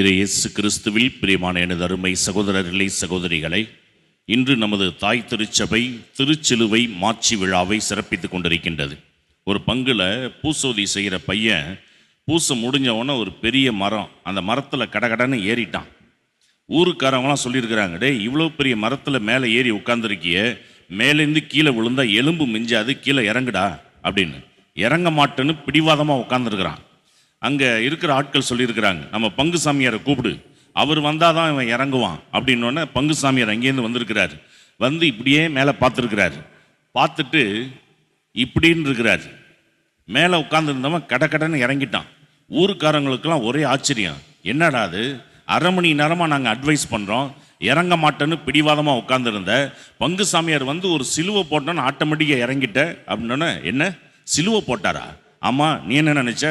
இது இயேசு கிறிஸ்துவில் பிரியமான எனது அருமை சகோதரர்களே சகோதரிகளை இன்று நமது தாய் திருச்சபை திருச்சிலுவை மாட்சி விழாவை சிறப்பித்துக் கொண்டிருக்கின்றது. ஒரு பங்குல பூசோதி செய்கிற பையன் பூசை முடிஞ்சவொன்னே ஒரு பெரிய மரம் அந்த மரத்தில் கடகடன்னு ஏறிட்டான். ஊருக்காரவங்களாம் சொல்லியிருக்கிறாங்க இவ்வளோ பெரிய மரத்தில் மேலே ஏறி உட்காந்துருக்கிய மேலேருந்து கீழே விழுந்தா எலும்பு மிஞ்சாது கீழே இறங்குடா அப்படின்னு. இறங்க மாட்டேன்னு பிடிவாதமாக உட்காந்துருக்கிறான் அங்கே இருக்கிற ஆட்கள் சொல்லியிருக்கிறாங்க நம்ம பங்கு சாமியாரை கூப்பிடு. அவர் வந்தால் தான் இவன் இறங்குவான். அப்படின்னோடனே பங்கு சாமியார் அங்கேருந்து வந்திருக்கிறார். வந்து இப்படியே மேலே பார்த்துருக்கிறார். பார்த்துட்டு இப்படின்னு இருக்கிறார் மேலே உட்காந்துருந்தவன் கட கடன்னு இறங்கிட்டான். ஊருக்காரங்களுக்கெல்லாம் ஒரே ஆச்சரியம். என்னடா அது? அரை மணி நேரமாக நாங்கள் அட்வைஸ் பண்ணுறோம் இறங்க மாட்டேன்னு பிடிவாதமாக உட்காந்துருந்த பங்கு சாமியார் வந்து ஒரு சிலுவை போட்டோன்னு ஆட்டோமேட்டிக்காக இறங்கிட்ட. அப்படின்னோடனே என்ன? சிலுவை போட்டாரா? ஆமாம் நீ என்ன நினச்ச?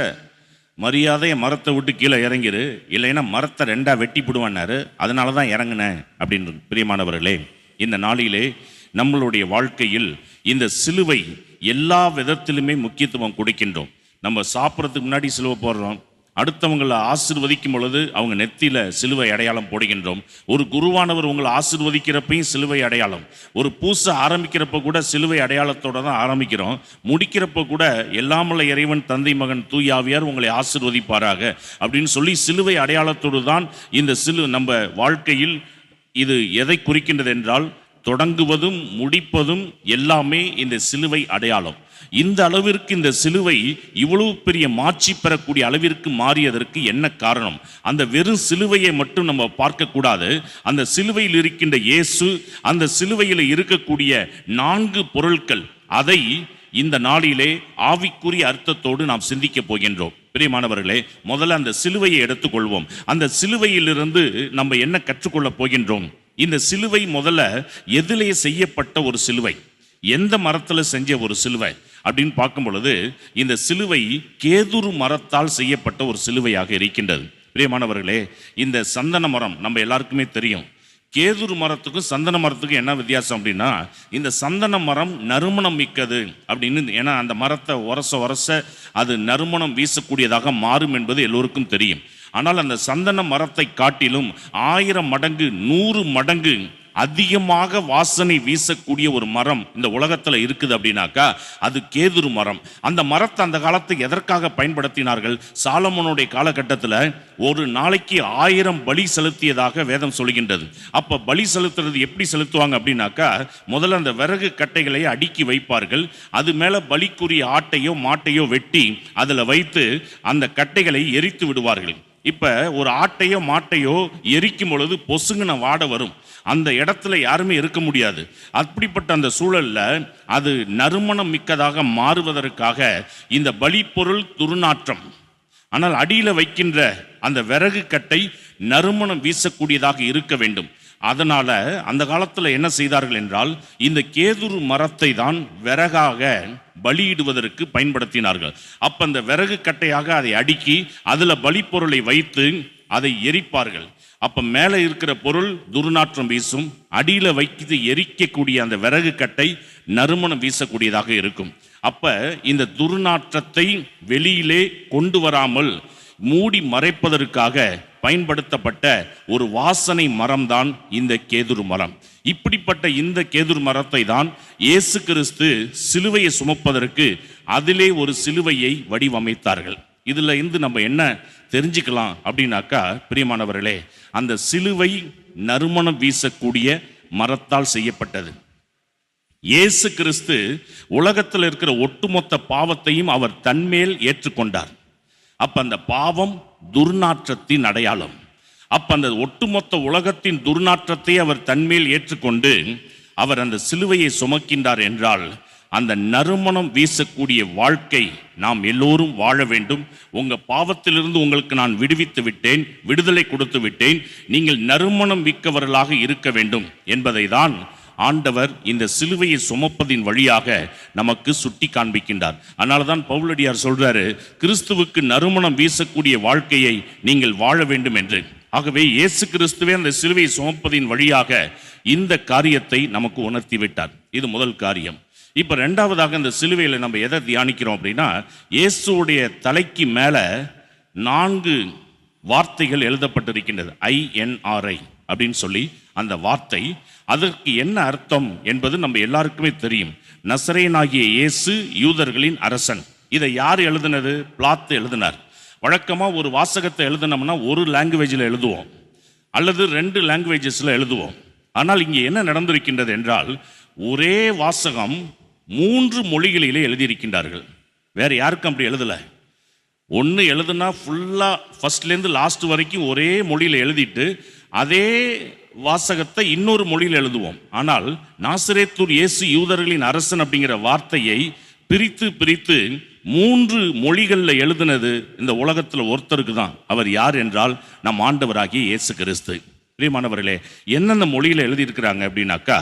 மரியாதையை மரத்தை விட்டு கீழே இறங்கிரு. இல்லைன்னா மரத்தை ரெண்டாக வெட்டி போடுவான்னாரு. அதனால தான் இறங்கினேன் அப்படின்னு பிரியமானவர்களே இந்த நாளிலே நம்மளுடைய வாழ்க்கையில் இந்த சிலுவை எல்லா விதத்திலுமே முக்கியத்துவம் கொடுக்கின்றோம். நம்ம சாப்பிட்றதுக்கு முன்னாடி சிலுவை போடுறோம். அடுத்தவங்களை ஆசிர்வதிக்கும் பொழுது அவங்க நெத்தியில சிலுவை அடையாளம் போடுகின்றோம். ஒரு குருவானவர் உங்களை ஆசிர்வதிக்கிறப்பையும் சிலுவை அடையாளம். ஒரு பூசை ஆரம்பிக்கிறப்ப கூட சிலுவை அடையாளத்தோட தான் ஆரம்பிக்கிறோம். முடிக்கிறப்ப கூட எல்லாமல்ல இறைவன் தந்தை மகன் தூயாவியார் உங்களை ஆசிர்வதிப்பாராக அப்படின்னு சொல்லி சிலுவை அடையாளத்தோடு தான் இந்த சிலு நம்ம வாழ்க்கையில் இது எதை குறிக்கின்றது என்றால் தொடங்குவதும் முடிப்பதும் எல்லாமே இந்த சிலுவை அடையாளம். இந்த அளவிற்கு இந்த சிலுவை இவ்வளவு பெரிய மாட்சி பெறக்கூடிய அளவிற்கு மாறியதற்கு என்ன காரணம்? அந்த வெறும் சிலுவையை மட்டும் நம்ம பார்க்கக்கூடாது. அந்த சிலுவையில் இருக்கின்ற இயேசு அந்த சிலுவையில் இருக்கக்கூடிய நான்கு பொருட்கள் அதை இந்த நாளிலே ஆவிக்குரிய அர்த்தத்தோடு நாம் சிந்திக்க போகின்றோம். பிரியமானவர்களே முதல்ல அந்த சிலுவையை எடுத்துக்கொள்வோம். அந்த சிலுவையிலிருந்து நம்ம என்ன கற்றுக்கொள்ளப் போகின்றோம்? இந்த சிலுவை முதல்ல எதிலே செய்யப்பட்ட ஒரு சிலுவை. எந்த மரத்தில் செஞ்ச ஒரு சிலுவை அப்படின்னு பார்க்கும் பொழுது இந்த சிலுவை கேதுரு மரத்தால் செய்யப்பட்ட ஒரு சிலுவையாக இருக்கின்றது. பிரியமானவர்களே இந்த சந்தன மரம் நம்ம எல்லாருக்குமே தெரியும். கேதுரு மரத்துக்கும் சந்தன மரத்துக்கும் என்ன வித்தியாசம் அப்படின்னா இந்த சந்தன மரம் நறுமணம் மிக்கது அப்படின்னு ஏன்னா அந்த மரத்தை உரச உரச அது நறுமணம் வீசக்கூடியதாக மாறும் என்பது எல்லோருக்கும் தெரியும். ஆனால் அந்த சந்தன மரத்தை காட்டிலும் ஆயிரம் மடங்கு நூறு மடங்கு அதிகமாக வாசனை வீசக்கூடிய ஒரு மரம் இந்த உலகத்தில் இருக்குது அப்படின்னாக்கா அது கேதுரு மரம். அந்த மரத்தை அந்த காலத்தை எதற்காக பயன்படுத்தினார்கள்? சாலமோனுடைய காலகட்டத்தில் ஒரு நாளைக்கு ஆயிரம் பலி செலுத்தியதாக வேதம் சொல்கின்றது. அப்போ பலி செலுத்துறது எப்படி செலுத்துவாங்க அப்படின்னாக்கா முதல்ல அந்த விறகு கட்டைகளை அடுக்கி வைப்பார்கள். அது மேலே பலிக்குரிய ஆட்டையோ மாட்டையோ வெட்டி அதில் வைத்து அந்த கட்டைகளை எரித்து விடுவார்கள். இப்போ ஒரு ஆட்டையோ மாட்டையோ எரிக்கும் பொழுது பொசுங்கின வாட வரும். அந்த இடத்துல யாருமே இருக்க முடியாது. அப்படிப்பட்ட அந்த சூழலில் அது நறுமணம் மிக்கதாக மாறுவதற்காக இந்த பலிப்பொருள் துர்நாற்றம். ஆனால் அடியில் வைக்கின்ற அந்த விறகு கட்டை நறுமணம் வீசக்கூடியதாக இருக்க வேண்டும். அதனால அந்த காலத்தில் என்ன செய்தார்கள் என்றால் இந்த கேதுரு மரத்தை தான் விறகாக பலியிடுவதற்கு பயன்படுத்தினார்கள். அப்ப அந்த விறகு கட்டையாக அதை அடுக்கி அதுல பலிப்பொருளை வைத்து அதை எரிப்பார்கள். அப்ப மேலே இருக்கிற பொருள் துர்நாற்றம் வீசும் அடியில வைத்து எரிக்கக்கூடிய அந்த விறகு கட்டை நறுமணம் வீசக்கூடியதாக இருக்கும். அப்ப இந்த துர்நாற்றத்தை வெளியிலே கொண்டு வராமல் மூடி மறைப்பதற்காக பயன்படுத்தப்பட்ட ஒரு வாசனை மரம்தான் இந்த கேதுரு மரம். இப்படிப்பட்ட இந்த கேதுர் மரத்தை தான் இயேசு கிறிஸ்து சிலுவையை சுமப்பதற்கு அதிலே ஒரு சிலுவையை வடிவமைத்தார்கள். இதுல இருந்து நம்ம என்ன தெரிஞ்சுக்கலாம் அப்படின்னாக்கா பிரியமானவர்களே அந்த சிலுவை நறுமணம் வீசக்கூடிய மரத்தால் செய்யப்பட்டது. இயேசு கிறிஸ்து உலகத்தில் இருக்கிற ஒட்டுமொத்த பாவத்தையும் அவர் தன்மேல் ஏற்றுக்கொண்டார். அப்ப அந்த பாவம் துர்நாற்றத்தின் அடையாளம். அப்ப அந்த ஒட்டுமொத்த உலகத்தின் துர்நாற்றத்தை அவர் தன்மேல் ஏற்றுக்கொண்டு அவர் அந்த சிலுவையை சுமக்கின்றார் என்றால் அந்த நறுமணம் வீசக்கூடிய வாழ்க்கை நாம் எல்லோரும் வாழ வேண்டும். உங்க பாவத்திலிருந்து உங்களுக்கு நான் விடுவித்து விட்டேன் விடுதலை கொடுத்து விட்டேன். நீங்கள் நறுமணம் மிக்கவர்களாக இருக்க வேண்டும் என்பதை தான் ஆண்டவர் இந்த சிலுவையை சுமப்பதின் வழியாக நமக்கு சுட்டி காண்பிக்கின்றார். அதனால தான் பவுலடியார் சொல்றாரு கிறிஸ்துவுக்கு நறுமணம் வீசக்கூடிய வாழ்க்கையை நீங்கள் வாழ வேண்டும் என்று. ஆகவே இயேசு கிறிஸ்துவே அந்த சிலுவையை சுமப்பதின் வழியாக இந்த காரியத்தை நமக்கு உணர்த்தி விட்டார் இது முதல் காரியம். இப்போ ரெண்டாவதாக இந்த சிலுவையில் நம்ம எதை தியானிக்கிறோம் அப்படின்னா இயேசுடைய தலைக்கு மேலே நான்கு வார்த்தைகள் எழுதப்பட்டிருக்கின்றது. ஐஎன்ஆர்ஐ அப்படின்னு சொல்லி அந்த வார்த்தை அதற்கு என்ன அர்த்தம் என்பது நம்ம எல்லாருக்குமே தெரியும். நசரேனாகிய இயேசு யூதர்களின் அரசன். இதை யார் எழுதினது? பிளாத்து எழுதினார். வழக்கமாக ஒரு வாசகத்தை எழுதினோம்னா ஒரு லாங்குவேஜில் எழுதுவோம். அல்லது ரெண்டு லாங்குவேஜஸில் எழுதுவோம். ஆனால் இங்கே என்ன நடந்திருக்கின்றது என்றால் ஒரே வாசகம் மூன்று மொழிகளிலே எழுதியிருக்கின்றார்கள். வேறு யாருக்கும் அப்படி எழுதலை. ஒன்று எழுதுனா ஃபுல்லாக ஃபஸ்ட்லேருந்து லாஸ்ட் வரைக்கும் ஒரே மொழியில் எழுதிட்டு அதே வாசகத்தை இன்னொரு மொழியில் எழுதுவோம். ஆனால் நாசிரேத்தூர் இயேசு யூதர்களின் அரசன் அப்படிங்கிற வார்த்தையை பிரித்து பிரித்து மூன்று மொழிகளில் எழுதினது இந்த உலகத்தில் ஒருத்தருக்கு தான். அவர் யார் என்றால் நம் ஆண்டவராகிய இயேசு கிறிஸ்து. பிரியமானவர்களே என்னென்ன மொழியில் எழுதியிருக்கிறாங்க அப்படின்னாக்கா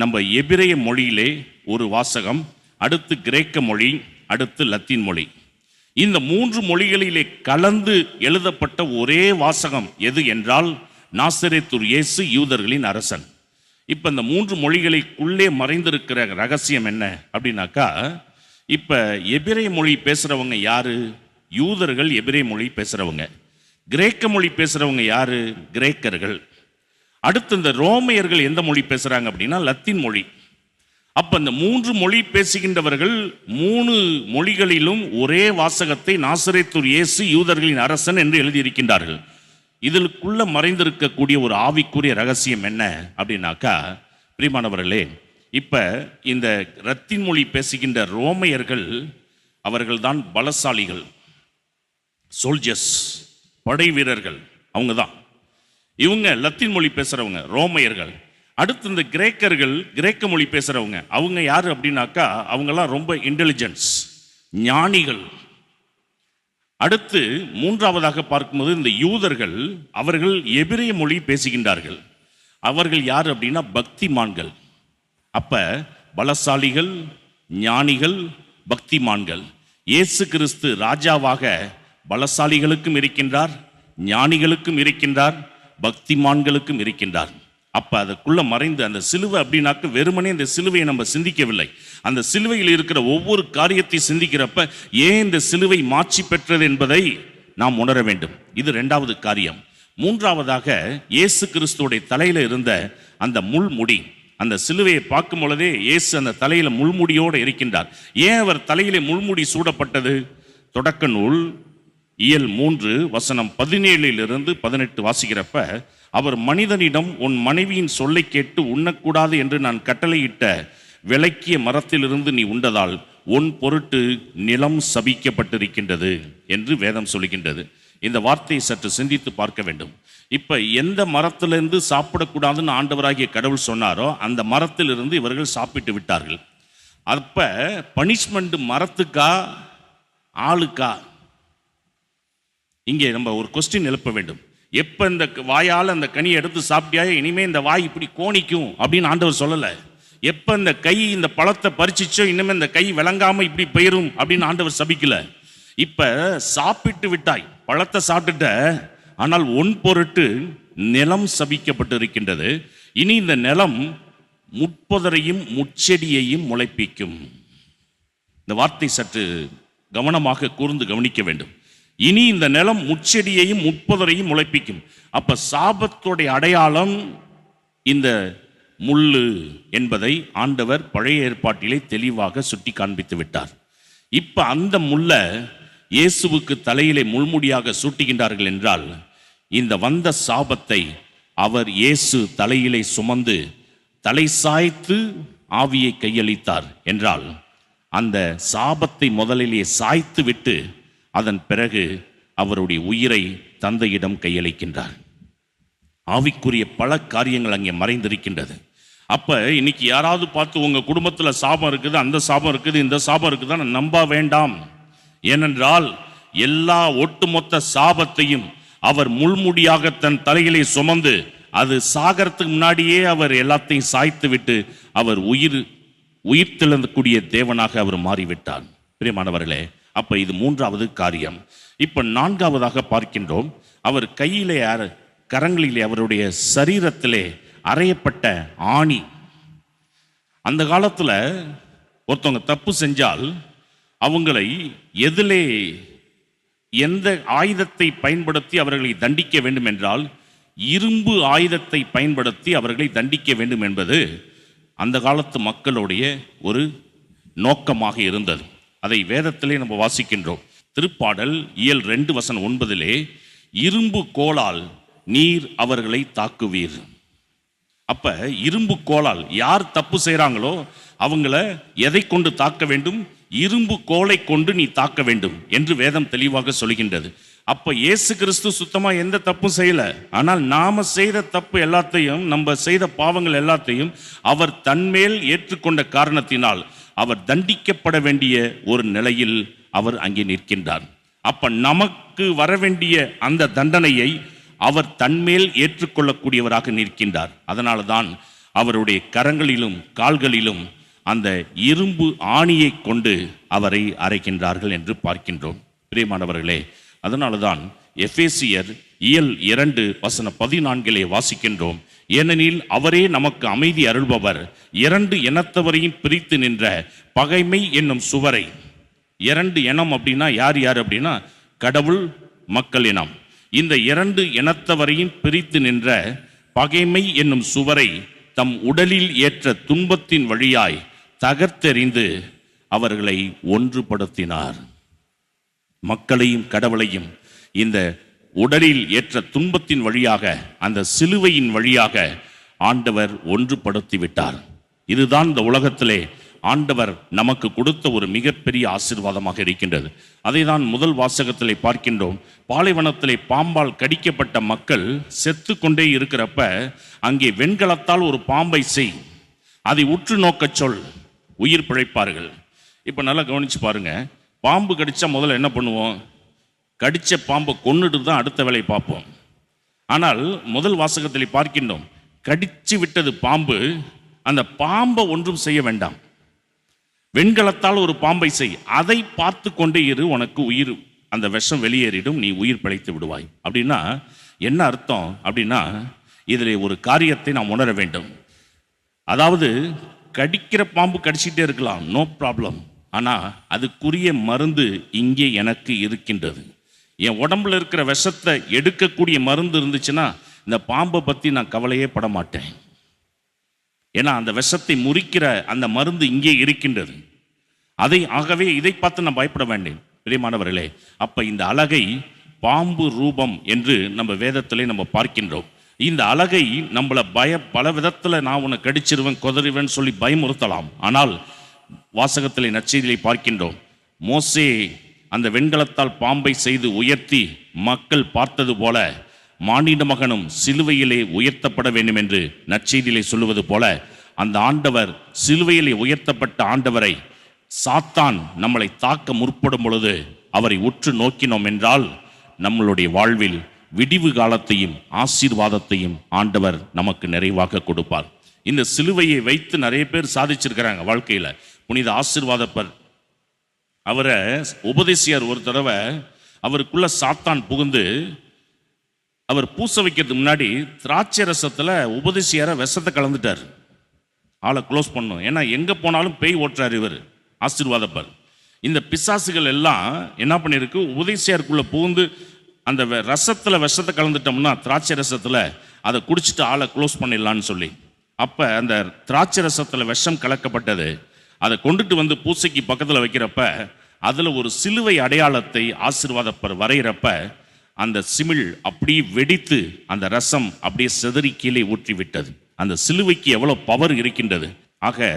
நம்ம எபிரேய மொழியிலே ஒரு வாசகம் அடுத்து கிரேக்க மொழி அடுத்து லத்தீன் மொழி. இந்த மூன்று மொழிகளிலே கலந்து எழுதப்பட்ட ஒரே வாசகம் எது என்றால் நாசரேத்துர் இயேசு யூதர்களின் அரசன். இப்போ இந்த மூன்று மொழிகளுக்குள்ளே மறைந்திருக்கிற ரகசியம் என்ன அப்படின்னாக்கா இப்போ எபிரே மொழி பேசுகிறவங்க யாரு? யூதர்கள் எபிரே மொழி பேசுகிறவங்க கிரேக்க மொழி பேசுகிறவங்க யாரு? கிரேக்கர்கள். அடுத்து இந்த ரோமையர்கள் எந்த மொழி பேசுகிறாங்க அப்படின்னா லத்தீன் மொழி. அப்போ இந்த மூன்று மொழி பேசுகின்றவர்கள் மூணு மொழிகளிலும் ஒரே வாசகத்தை நாசரேத்தூர் இயேசு யூதர்களின் அரசன் என்று எழுதியிருக்கின்றார்கள். இதற்குள்ள மறைந்திருக்கக்கூடிய ஒரு ஆவிக்குரிய ரகசியம் என்ன அப்படின்னாக்கா பிரிமானவர்களே இப்ப இந்த ரத்தின் மொழி பேசுகின்ற ரோமையர்கள் அவர்கள்தான் பலசாலிகள் சோல்ஜர்ஸ் படை வீரர்கள் அவங்க தான் இவங்க லத்தீன் மொழி பேசுறவங்க ரோமையர்கள். அடுத்து இந்த கிரேக்கர்கள் கிரேக்க மொழி பேசுறவங்க அவங்க யார் அப்படின்னாக்கா அவங்கெல்லாம் ரொம்ப இன்டெலிஜென்ஸ் ஞானிகள். அடுத்து மூன்றாவதாக பார்க்கும்போது இந்த யூதர்கள் அவர்கள் எபிரிய மொழி பேசுகின்றார்கள். அவர்கள் யார் அப்படின்னா பக்திமான்கள். அப்ப பலசாலிகள் ஞானிகள் பக்திமான்கள். இயேசு கிறிஸ்து ராஜாவாக பலசாலிகளுக்கும் இருக்கின்றார் ஞானிகளுக்கும் இருக்கின்றார் பக்திமான்களுக்கும் இருக்கின்றார். அப்போ அதுக்குள்ள மறைந்து அந்த சிலுவை அப்படின்னாக்க வெறுமனே இந்த சிலுவையை நம்ம சிந்திக்கவில்லை. அந்த சிலுவையில் இருக்கிற ஒவ்வொரு காரியத்தை சிந்திக்கிறப்ப ஏன் இந்த சிலுவை மாட்சி பெற்றது என்பதை நாம் உணர வேண்டும். இது ரெண்டாவது காரியம். மூன்றாவதாக இயேசு கிறிஸ்துவோடைய தலையில் இருந்த அந்த முள்முடி அந்த சிலுவையை பார்க்கும் பொழுதே இயேசு அந்த தலையில் முள்முடியோடு இருக்கின்றார். ஏன் அவர் தலையிலே முள்முடி சூடப்பட்டது? தொடக்க நூல் இயல் மூன்று வசனம் பதினேழிலிருந்து பதினெட்டு வாசிக்கிறப்ப அவர் மனிதனிடம் உன் மனைவியின் சொல்லை கேட்டு உண்ணக்கூடாது என்று நான் கட்டளையிட்ட விளக்கிய மரத்திலிருந்து நீ உண்டதால் உன் பொருட்டு நிலம் சபிக்கப்பட்டிருக்கின்றது என்று வேதம் சொல்கின்றது. இந்த வார்த்தையை சற்று சிந்தித்து பார்க்க வேண்டும். இப்போ எந்த மரத்திலிருந்து சாப்பிடக்கூடாதுன்னு ஆண்டவராகிய கடவுள் சொன்னாரோ அந்த மரத்திலிருந்து இவர்கள் சாப்பிட்டு விட்டார்கள். அப்போ பனிஷ்மெண்ட் மரத்துக்கா ஆளுக்கா? இங்கே நம்ம ஒரு கொஸ்டின் எழுப்ப வேண்டும். எப்போ இந்த வாயால் அந்த கனியை எடுத்து சாப்பிட்டியா? இனிமே இந்த வாய் இப்படி கோணிக்கும் அப்படின்னு ஆண்டவர் சொல்லலை. எப்போ இந்த கை இந்த பழத்தை பறிச்சிச்சோ இனிமேல் இந்த கை விளங்காமல் இப்படி போயிரும் அப்படின்னு ஆண்டவர் சபிக்கலை. இப்போ சாப்பிட்டு விட்டாய் பழத்தை சாப்பிட்டுட்ட ஆனால் ஒன் பொருட்டு நிலம் சபிக்கப்பட்டு இருக்கின்றது இனி இந்த நிலம் முட்பொதரையும் முச்செடியையும் முளைப்பிக்கும். இந்த வார்த்தை சற்று கவனமாக கூர்ந்து கவனிக்க வேண்டும். இனி இந்த நிலம் முச்செடியையும் முட்பொதரையும் முளைப்பிக்கும். அப்ப சாபத்துடைய அடையாளம் இந்த முள்ளு என்பதை ஆண்டவர் பழைய ஏற்பாட்டிலே தெளிவாக சுட்டி காண்பித்து விட்டார். இப்ப அந்த முள்ள இயேசுவுக்கு தலையிலே முள்முடியாக சூட்டுகின்றார்கள் என்றால் இந்த வந்த சாபத்தை அவர் இயேசு தலையிலே சுமந்து தலை சாய்த்து ஆவியை கையளித்தார் என்றால் அந்த சாபத்தை முதலிலே சாய்த்து விட்டு அதன் பிறகு அவருடைய உயிரை தந்தையிடம் கையளிக்கின்றார். ஆவிக்குரிய பல காரியங்கள் அங்கே மறைந்திருக்கின்றது. அப்போ இன்னைக்கு யாராவது பார்த்து உங்கள் குடும்பத்தில் சாபம் இருக்குது அந்த சாபம் இருக்குது இந்த சாபம் இருக்குதுன்னு நம்ப வேண்டாம். ஏனென்றால் எல்லா ஒட்டுமொத்த சாபத்தையும் அவர் முள்முடியாக தன் தலையிலே சுமந்து அது சாகரத்துக்கு முன்னாடியே அவர் எல்லாத்தையும் சாய்த்து விட்டு அவர் உயிர் உயிர் திழந்தக்கூடிய தேவனாக அவர் மாறிவிட்டார். பிரியமானவர்களே அப்ப இது மூன்றாவது காரியம். இப்ப நான்காவதாக பார்க்கின்றோம். அவர் கையிலே அற கரங்களிலே அவருடைய சரீரத்திலே அறையப்பட்ட ஆணி. அந்த காலத்தில் ஒருத்தவங்க தப்பு செஞ்சால் அவங்களை எதிலே எந்த ஆயுதத்தை பயன்படுத்தி அவர்களை தண்டிக்க வேண்டும் என்றால் இரும்பு ஆயுதத்தை பயன்படுத்தி அவர்களை தண்டிக்க வேண்டும் என்பது அந்த காலத்து மக்களுடைய ஒரு நோக்கமாக இருந்தது. அதை வேதத்திலே நம்ம வாசிக்கின்றோம். திருப்பாடல் இயல் ரெண்டு வசனம் ஒன்பதிலே இரும்பு கோலால் நீர் அவர்களை தாக்குவீர். அப்ப இரும்பு கோலால் யார் தப்பு செய்கிறாங்களோ அவங்கள எதை கொண்டு தாக்க வேண்டும்? இரும்பு கோலை கொண்டு நீ தாக்க வேண்டும் என்று வேதம் தெளிவாக சொல்கின்றது. அப்ப இயேசு கிறிஸ்து சுத்தமா எந்த தப்பும் செய்யல. ஆனால் நாம செய்த தப்பு எல்லாத்தையும் நம்ம செய்த பாவங்கள் எல்லாத்தையும் அவர் தன்மேல் ஏற்றுக்கொண்ட காரணத்தினால் அவர் தண்டிக்கப்பட வேண்டிய ஒரு நிலையில் அவர் அங்கே நிற்கின்றார். அப்ப நமக்கு வர வேண்டிய அந்த தண்டனையை அவர் தன்மேல் ஏற்றுக்கொள்ளக்கூடியவராக நிற்கின்றார். அதனால தான் அவருடைய கரங்களிலும் கால்களிலும் அந்த இரும்பு ஆணியை கொண்டு அவரை அரைக்கின்றார்கள் என்று பார்க்கின்றோம். பிரியமானவர்களே அதனால தான் எஃபேசியர் இயல் இரண்டு வசன பதினான்கிலே வாசிக்கின்றோம். ஏனெனில் அவரே நமக்கு அமைதி அருள்பவர். இரண்டு இனத்தவரையும் பிரித்து நின்ற பகைமை என்னும் சுவரை. இரண்டு இனம் அப்படின்னா யார் யார் அப்படின்னா கடவுள் மக்கள் இனம். இந்த இரண்டு இனத்தவரையும் பிரித்து நின்ற பகைமை என்னும் சுவரை தம் உடலில் ஏற்ற துன்பத்தின் வழியாய் தகர்த்தெறிந்து அவர்களை ஒன்றுபடுத்தினார். மக்களையும் கடவுளையும் இந்த உடலில் ஏற்ற துன்பத்தின் வழியாக அந்த சிலுவையின் வழியாக ஆண்டவர் ஒன்றுபடுத்தி விட்டார் இதுதான் இந்த உலகத்திலே ஆண்டவர் நமக்கு கொடுத்த ஒரு மிகப்பெரிய ஆசீர்வாதமாக இருக்கின்றது. அதை தான் முதல் வாசகத்திலே பார்க்கின்றோம். பாலைவனத்திலே பாம்பால் கடிக்கப்பட்ட மக்கள் செத்து கொண்டே இருக்கிறப்ப அங்கே வெண்கலத்தால் ஒரு பாம்பை செய் அதை உற்று நோக்கச் சொல் உயிர் பிழைப்பார்கள். இப்போ நல்லா கவனிச்சு பாருங்க. பாம்பு கடிச்சா முதல்ல என்ன பண்ணுவோம்? கடிச்ச பாம்பை கொன்னுட்டு தான் அடுத்த வேலையை பார்ப்போம். ஆனால் முதல் வாசகத்தில் பார்க்கின்றோம் கடிச்சு விட்டது பாம்பு அந்த பாம்பை ஒன்றும் செய்ய வேண்டாம். வெண்கலத்தால் ஒரு பாம்பை செய் அதை பார்த்து கொண்டே இரு உனக்கு உயிர் அந்த விஷம் வெளியேறிடும் நீ உயிர் பிழைத்து விடுவாய். அப்படின்னா என்ன அர்த்தம்? அப்படின்னா இதில் ஒரு காரியத்தை நாம் உணர வேண்டும். அதாவது கடிக்கிற பாம்பு கடிச்சிட்டே இருக்கலாம் நோ ப்ராப்ளம் ஆனால் அதுக்குரிய மருந்து இங்கே எனக்கு இருக்கின்றது. என் உடம்புல இருக்கிற விஷத்தை எடுக்கக்கூடிய மருந்து இருந்துச்சுன்னா இந்த பாம்பை பற்றி நான் கவலையே பட மாட்டேன் ஏன்னா அந்த விஷத்தை முறிக்கிற அந்த மருந்து இங்கே இருக்கின்றது. அதை ஆகவே இதை பார்த்து நான் பயப்பட வேண்டேன். பிரியமானவர்களே அப்போ இந்த அழகை பாம்பு ரூபம் என்று நம்ம வேதத்திலே நம்ம பார்க்கின்றோம். இந்த அழகை நம்மளை பய பல விதத்தில் நான் உன்னை கடிச்சிருவேன் கொதறிவேன் சொல்லி பயமுறுத்தலாம். ஆனால் வாசகத்திலே நற்செய்தியை பார்க்கின்றோம். மோசே அந்த வெண்கலத்தால் பாம்பை செய்து உயர்த்தி மக்கள் பார்த்தது போல மானிட மகனும் சிலுவையிலே உயர்த்தப்பட வேண்டும் என்று நற்செய்தியிலே சொல்லுவது போல அந்த ஆண்டவர் சிலுவையிலே உயர்த்தப்பட்ட ஆண்டவரை சாத்தான் நம்மளை தாக்க முற்படும் பொழுது அவரை உற்று நோக்கினோம் என்றால் நம்மளுடைய வாழ்வில் விடிவு காலத்தையும் ஆசீர்வாதத்தையும் ஆண்டவர் நமக்கு நிறைவாக கொடுப்பார். இந்த சிலுவையை வைத்து நிறைய பேர் சாதிச்சிருக்கிறாங்க வாழ்க்கையில. புனித ஆசீர்வாதப்பர் அவரை உபதேசியார் ஒரு தடவை அவருக்குள்ள சாத்தான் புகுந்து அவர் பூச வைக்கிறதுக்கு முன்னாடி திராட்சை ரசத்தில் உபதேசியார விஷத்தை கலந்துட்டார். ஆளை க்ளோஸ் பண்ணும் ஏன்னா எங்கே போனாலும் பேய் ஓட்டுறார் இவர். ஆசீர்வாதப்பர். இந்த பிசாசுகள் எல்லாம் என்ன பண்ணியிருக்கு உபதேசியாருக்குள்ளே புகுந்து அந்த வெ- விஷத்தை கலந்துட்டோம்னா திராட்சை ரசத்தில் அதை குடிச்சிட்டு ஆளை க்ளோஸ் பண்ணிடலான்னு சொல்லி. அப்போ அந்த திராட்சை ரசத்தில் விஷம் கலக்கப்பட்டது. அதை கொண்டுட்டு வந்து பூசைக்கு பக்கத்தில் வைக்கிறப்ப அதில் ஒரு சிலுவை அடையாளத்தை ஆசீர்வாதப்பர் வரைகிறப்ப அந்த சிமிழ் அப்படியே வெடித்து அந்த ரசம் அப்படியே செதறி கீழே ஊற்றிவிட்டது. அந்த சிலுவைக்கு எவ்வளோ பவர் இருக்கின்றது? ஆக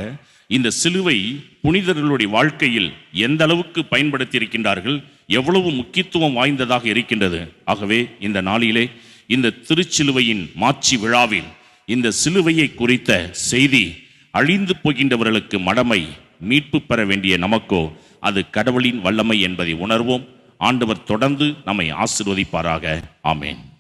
இந்த சிலுவை புனிதர்களுடைய வாழ்க்கையில் எந்த அளவுக்கு பயன்படுத்தி இருக்கின்றார்கள்? எவ்வளவு முக்கியத்துவம் வாய்ந்ததாக இருக்கின்றது? ஆகவே இந்த நாளிலே இந்த திருச்சிலுவையின் மாட்சி விழாவில் இந்த சிலுவையை குறித்த செய்தி அழிந்து போகின்றவர்களுக்கு மடமை மீட்பு பெற வேண்டிய நமக்கோ அது கடவுளின் வல்லமை என்பதை உணர்வோம். ஆண்டவர் தொடர்ந்து நம்மை ஆசிர்வதிப்பாராக. ஆமேன்.